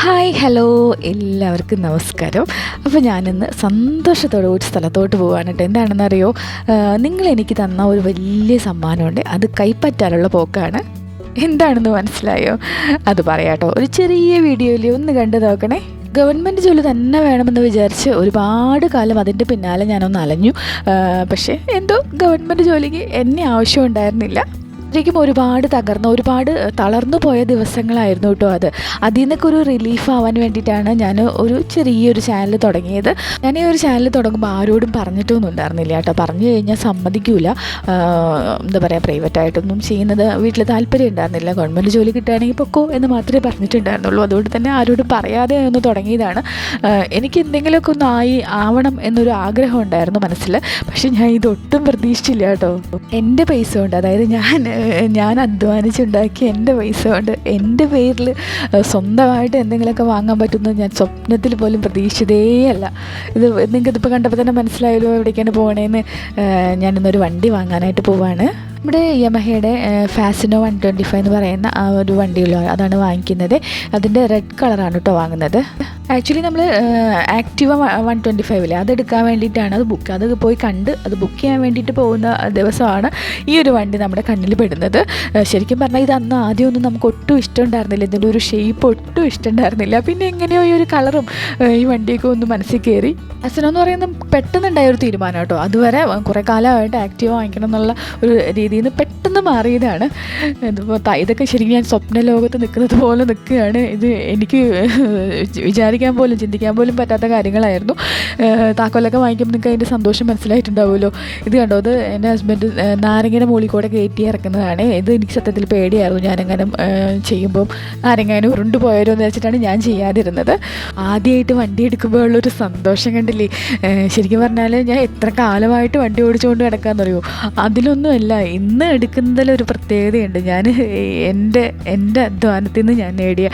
Hi hello എല്ലാവർക്കും നമസ്കാരം. അപ്പോൾ ഞാനിന്ന് സന്തോഷത്തോടെ ഒരു സ്ഥലത്തോട്ട് പോവാണ് കേട്ടോ. എന്താണെന്നറിയോ? നിങ്ങൾ എനിക്ക് തന്ന ഒരു വലിയ സമ്മാനമുണ്ട്. അത് കൈപ്പറ്റാനുള്ള പോക്കാണ്. എന്താണെന്ന് മനസ്സിലായോ? അത് പറയാട്ടോ ഒരു ചെറിയ വീഡിയോയിൽ ഒന്ന് കണ്ടു നോക്കണേ. ഗവൺമെന്റ് ജോലി തന്നെ വേണമെന്ന് വിചാരിച്ച് ഒരുപാട് കാലം അതിന്റെ പിന്നാലെ ഞാനൊന്ന് അലഞ്ഞു. പക്ഷേ എന്തോ ഗവൺമെന്റ് ജോലിക്ക് എന്നെ ആവശ്യം ഉണ്ടായിരുന്നില്ല. ശരിക്കും ഒരുപാട് തകർന്ന ഒരുപാട് തളർന്നു പോയ ദിവസങ്ങളായിരുന്നു കേട്ടോ അത്. അതിൽ നിന്നൊക്കെ ഒരു റിലീഫ് ആവാൻ വേണ്ടിയിട്ടാണ് ഞാൻ ഒരു ചെറിയൊരു ചാനൽ തുടങ്ങിയത്. ഞാൻ ഈ ഒരു ചാനൽ തുടങ്ങുമ്പോൾ ആരോടും പറഞ്ഞിട്ടൊന്നും ഉണ്ടായിരുന്നില്ല കേട്ടോ. പറഞ്ഞു കഴിഞ്ഞാൽ സമ്മതിക്കൂല. എന്താ പറയുക പ്രൈവറ്റ് ആയിട്ടൊന്നും ചെയ്യുന്നത് വീട്ടിൽ താല്പര്യം ഉണ്ടായിരുന്നില്ല. ഗവൺമെന്റ് ജോലി കിട്ടുകയാണെങ്കിൽ പൊക്കോ എന്ന് മാത്രമേ പറഞ്ഞിട്ടുണ്ടായിരുന്നുള്ളൂ. അതുകൊണ്ട് തന്നെ ആരോടും പറയാതെ ഒന്ന് തുടങ്ങിയതാണ്. എനിക്ക് എന്തെങ്കിലുമൊക്കെ ഒന്ന് ആയി ആവണം എന്നൊരു ആഗ്രഹം ഉണ്ടായിരുന്നു മനസ്സിൽ. പക്ഷേ ഞാൻ ഇതൊട്ടും പ്രതീക്ഷിച്ചില്ല കേട്ടോ. എന്റെ പൈസ കൊണ്ട് അതായത് ഞാൻ ഞാൻ അധ്വാനിച്ചുണ്ടാക്കിയ എന്റെ പൈസ കൊണ്ട് എന്റെ പേരിൽ സ്വന്തമായിട്ട് എന്തെങ്കിലുമൊക്കെ വാങ്ങാൻ പറ്റുന്നത് ഞാൻ സ്വപ്നത്തിൽ പോലും പ്രതീക്ഷിച്ചതേ അല്ല ഇത് നിങ്ങൾക്കിതിപ്പോൾ കണ്ടപ്പോൾ തന്നെ മനസ്സിലായല്ലോ എവിടേക്കാണ് പോകണേന്ന്. ഞാനിന്നൊരു വണ്ടി വാങ്ങാനായിട്ട് പോവാണ്. നമ്മുടെ യമഹയുടെ ഫാസിനോ വൺ ട്വന്റി ഫൈവ് എന്ന് പറയുന്ന ആ ഒരു വണ്ടിയുള്ള അതാണ് വാങ്ങിക്കുന്നത്. അതിന്റെ റെഡ് കളറാണ് കേട്ടോ വാങ്ങുന്നത്. ആക്ച്വലി നമ്മൾ ആക്റ്റീവ വൺ ട്വന്റി ഫൈവിൽ അതെടുക്കാൻ വേണ്ടിയിട്ടാണ് അത് ബുക്ക് അത് പോയി കണ്ട് അത് ബുക്ക് ചെയ്യാൻ വേണ്ടിയിട്ട് പോകുന്ന ദിവസമാണ് ഈ ഒരു വണ്ടി നമ്മുടെ കണ്ണിൽ പെടുന്നത്. ശരിക്കും പറഞ്ഞാൽ ഇത് അന്ന് ആദ്യമൊന്നും നമുക്ക് ഒട്ടും ഇഷ്ടം ഉണ്ടായിരുന്നില്ല. ഇതിന്റെ ഒരു ഷേപ്പ് ഒട്ടും ഇഷ്ടം ഉണ്ടായിരുന്നില്ല. പിന്നെ എങ്ങനെയോ ഈ ഒരു കളറും ഈ വണ്ടിയൊക്കെ ഒന്ന് മനസ്സിൽ കയറി. അച്ഛനെന്ന് പറയുന്നത് പെട്ടെന്നുണ്ടായ ഒരു തീരുമാനം കേട്ടോ. അതുവരെ കുറേ കാലമായിട്ട് ആക്റ്റീവ് വാങ്ങിക്കണം എന്നുള്ള ഒരു രീതിയിൽ നിന്ന് പെട്ടെന്ന് മാറിയതാണ്. ഇതിപ്പോൾ ഇതൊക്കെ ശരിക്കും ഞാൻ സ്വപ്ന ലോകത്ത് നിൽക്കുന്നത് പോലെ നിൽക്കുകയാണ്. ഇത് എനിക്ക് വിചാരിക്കാൻ പോലും ചിന്തിക്കാൻ പോലും പറ്റാത്ത കാര്യങ്ങളായിരുന്നു. താക്കോലൊക്കെ വാങ്ങിക്കുമ്പോൾ നിങ്ങൾക്ക് അതിന്റെ സന്തോഷം മനസ്സിലായിട്ടുണ്ടാവുമല്ലോ. ഇത് കണ്ടോ അത് എന്റെ ഹസ്ബൻഡ് നാരങ്ങയുടെ മുകളിൽ കൂടെ കയറ്റി ഇറക്കുന്നതാണ്. ഇത് എനിക്ക് സത്യത്തിൽ പേടിയായിരുന്നു. ഞാനങ്ങനെ ചെയ്യുമ്പോൾ നാരങ്ങാനും ഉരുണ്ടു പോയാലോ എന്ന് വെച്ചിട്ടാണ് ഞാൻ ചെയ്യാതിരുന്നത്. ആദ്യമായിട്ട് വണ്ടി എടുക്കുമ്പോൾ ഉള്ളൊരു സന്തോഷം കണ്ടില്ലേ? ശരിക്കും പറഞ്ഞാൽ ഞാൻ എത്ര കാലമായിട്ട് വണ്ടി ഓടിച്ചുകൊണ്ട് കിടക്കാമെന്നറിയോ അതിലൊന്നുമല്ല ഇന്ന് എടുക്കുന്നതിലൊരു പ്രത്യേകതയുണ്ട്. ഞാൻ എന്റെ എന്റെ അധ്വാനത്തിൽ നിന്ന് ഞാൻ നേടിയ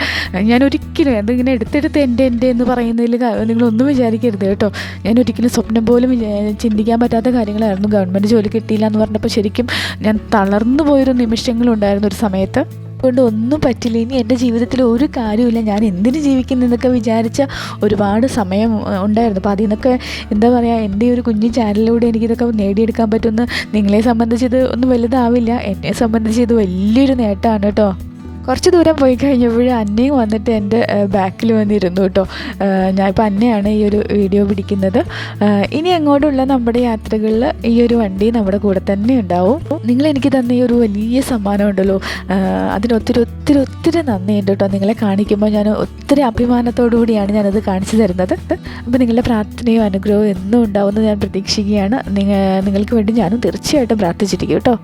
ഞാൻ ഒരിക്കലും അതിങ്ങനെ എടുത്തെടുത്ത് എന്റെ എന്റെ എന്ന് പറയുന്നതിൽ നിങ്ങളൊന്നും വിചാരിക്കരുത് കേട്ടോ. ഞാൻ ഒരിക്കലും സ്വപ്നം പോലും ചിന്തിക്കാൻ പറ്റാത്ത കാര്യങ്ങളായിരുന്നു. ഗവൺമെന്റ് ജോലി കിട്ടിയില്ല എന്ന് പറഞ്ഞപ്പോൾ ശരിക്കും ഞാൻ തളർന്നു പോയൊരു നിമിഷങ്ങളുണ്ടായിരുന്നു ഒരു സമയത്ത്. കൊണ്ട് ഒന്നും പറ്റില്ല. ഇനി എന്റെ ജീവിതത്തിൽ ഒരു കാര്യമില്ല ഞാൻ എന്തിനു ജീവിക്കുന്നതെന്നൊക്കെ വിചാരിച്ച ഒരുപാട് സമയം ഉണ്ടായിരുന്നു. അപ്പോൾ അതിൽ എന്താ പറയുക എന്റെ ഒരു കുഞ്ഞു ചാനലിലൂടെ എനിക്കിതൊക്കെ നേടിയെടുക്കാൻ പറ്റുമെന്ന് നിങ്ങളെ സംബന്ധിച്ച് ഇത് ഒന്നും വലുതാവില്ല. എന്നെ സംബന്ധിച്ച് ഇത് വലിയൊരു നേട്ടമാണ് കേട്ടോ. കുറച്ച് ദൂരം പോയി കഴിഞ്ഞപ്പോൾ അന്നയും വന്നിട്ട് എന്റെ ബാക്കിൽ വന്നിരുന്നു കേട്ടോ. ഞാനിപ്പോൾ അന്നയാണ് ഈ ഒരു വീഡിയോ പിടിക്കുന്നത്. ഇനി അങ്ങോട്ടുള്ള നമ്മുടെ യാത്രകളിൽ ഈ ഒരു വണ്ടി നമ്മുടെ കൂടെ തന്നെ ഉണ്ടാവും. നിങ്ങൾ എനിക്ക് തന്ന ഈ ഒരു വലിയ സമ്മാനം ഉണ്ടല്ലോ. ഏഹ് അതിന് ഒത്തിരി ഒത്തിരി നന്ദിയുണ്ട് കേട്ടോ. നിങ്ങളെ കാണിക്കുമ്പോൾ ഞാൻ ഒത്തിരി അഭിമാനത്തോടു കൂടിയാണ് ഞാനത് കാണിച്ചു തരുന്നത്. അപ്പോൾ നിങ്ങളുടെ പ്രാർത്ഥനയും അനുഗ്രഹവും എന്നും ഉണ്ടാവുമെന്ന് ഞാൻ പ്രതീക്ഷിക്കുകയാണ്. നിങ്ങൾ നിങ്ങൾക്ക് വേണ്ടി ഞാനും തീർച്ചയായിട്ടും പ്രാർത്ഥിച്ചിരിക്കും കേട്ടോ.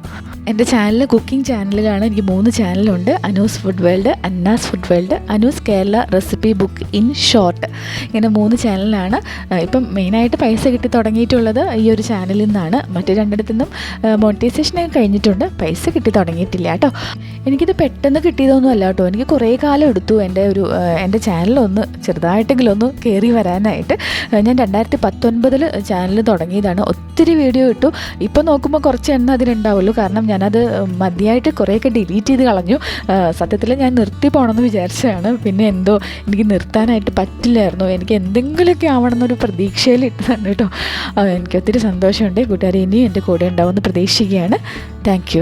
എന്റെ ചാനൽ കുക്കിംഗ് ചാനലുകളാണ് എനിക്ക് മൂന്ന് ചാനലുണ്ട്. Anu's food world Anna's food world Anu's Kerala recipe book in short ഇങ്ങനെ മൂന്ന് ചാനലാണ് ഇപ്പം മെയിനായിട്ട് പൈസ കിട്ടി തുടങ്ങിയിട്ടുള്ളത് ഈ ഒരു ചാനലിൽ നിന്നാണ്. മറ്റു രണ്ടിടത്തു നിന്നും മോണിറ്റൈസേഷനൊക്കെ കഴിഞ്ഞിട്ടുണ്ട്. പൈസ കിട്ടി തുടങ്ങിയിട്ടില്ല കേട്ടോ. എനിക്കിത് പെട്ടെന്ന് കിട്ടിയതൊന്നും അല്ല കേട്ടോ. എനിക്ക് കുറേ കാലം എടുത്തു എന്റെ ഒരു എന്റെ ചാനലൊന്ന് ചെറുതായിട്ടെങ്കിലും ഒന്ന് കയറി വരാനായിട്ട്. ഞാൻ രണ്ടായിരത്തി പത്തൊൻപതിൽ ചാനൽ തുടങ്ങിയതാണ്. ഒത്തിരി വീഡിയോ ഇട്ടു. ഇപ്പോൾ നോക്കുമ്പോൾ കുറച്ച് എണ്ണം അതിലുണ്ടാവുള്ളൂ. കാരണം ഞാനത് മതിയായിട്ട് കുറേയൊക്കെ ഡിലീറ്റ് ചെയ്ത് കളഞ്ഞു. സത്യത്തിൽ ഞാൻ നിർത്തി പോകണമെന്ന് വിചാരിച്ചതാണ്. പിന്നെ എന്തോ എനിക്ക് നിർത്താനായിട്ട് പറ്റില്ലായിരുന്നു. എനിക്ക് എന്തെങ്കിലുമൊക്കെ ആവണമെന്നൊരു പ്രതീക്ഷയിൽ ഇട്ടതാണ് കേട്ടോ എനിക്ക് ഒത്തിരി സന്തോഷമുണ്ട്. കൂട്ടുകാർ ഇനിയും എന്റെ കൂടെ ഉണ്ടാവുമെന്ന് പ്രതീക്ഷിക്കുകയാണ്. താങ്ക്